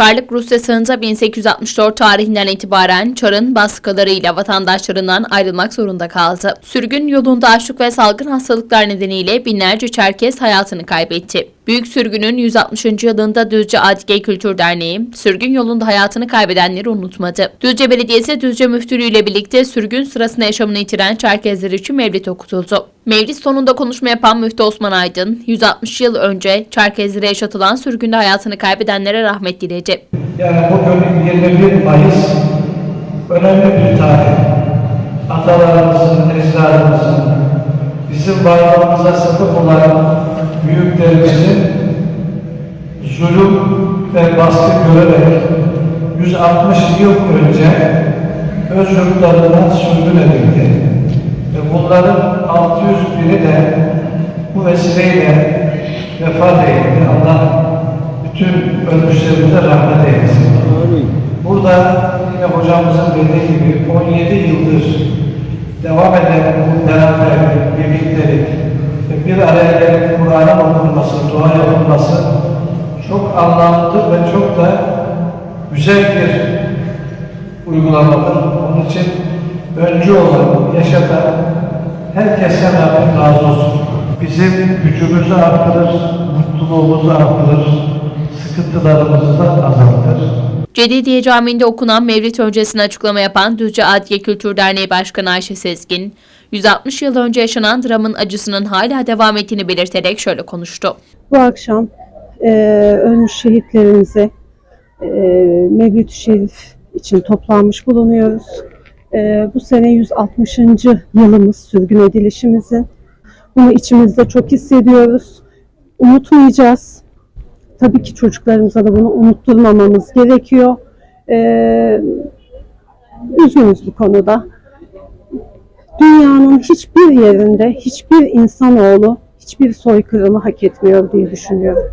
Çarlık Rusyası'nda 1864 tarihinden itibaren Çar'ın baskılarıyla vatandaşlarından ayrılmak zorunda kaldı. Sürgün yolunda açlık ve salgın hastalıklar nedeniyle binlerce Çerkes hayatını kaybetti. Büyük sürgünün 160. yılında Düzce Adike Kültür Derneği, sürgün yolunda hayatını kaybedenleri unutmadı. Düzce Belediyesi Düzce Müftülüğü ile birlikte sürgün sırasında yaşamını yitiren Çerkezler için mevlid okutuldu. Mevlid sonunda konuşma yapan Müftü Osman Aydın, 160 yıl önce Çerkezlere yaşatılan sürgünde hayatını kaybedenlere rahmet diledi. Yani bugün 21 Mayıs önemli bir tarih. Atalarımızın, ecdadımızın, bizim varlığımıza sebep olan büyüklerimizin zulüm ve baskı görerek 160 yıl önce öz yurtlarından sürgün edildi. Ve bunların 601'i de bu vesileyle vefat etti. Allah bütün ölmüşlerimize rahmet eylesin. Burada yine hocamızın dediği gibi 17 yıldır devam eden bu beraberlik, birliktelik ve bir araya gelip Kur'an'ın okunması, dua yapılması çok anlamlı ve çok da güzel bir uygulamadır. Onun için öncü olan, yaşatan herkesten Rabbim razı olsun. Bizim gücümüzü arttırır, mutluluğumuzu arttırır, sıkıntılarımızı da azaltır. Cedidiye Camii'nde okunan Mevlid öncesinde açıklama yapan Düzce Adliye Kültür Derneği Başkanı Ayşe Sezgin, 160 yıl önce yaşanan dramın acısının hala devam ettiğini belirterek şöyle konuştu. Bu akşam e, ölmüş şehitlerimize e, Mevlüt-ü Şerif için toplanmış bulunuyoruz. E, bu sene 160. yılımız sürgün edilişimizin. Bunu içimizde çok hissediyoruz. Unutmayacağız. Tabii ki çocuklarımıza da bunu unutturmamamız gerekiyor. E, üzgünüz bu konuda. Dünyanın hiçbir yerinde hiçbir insanoğlu hiçbir soykırımı hak etmiyor diye düşünüyorum.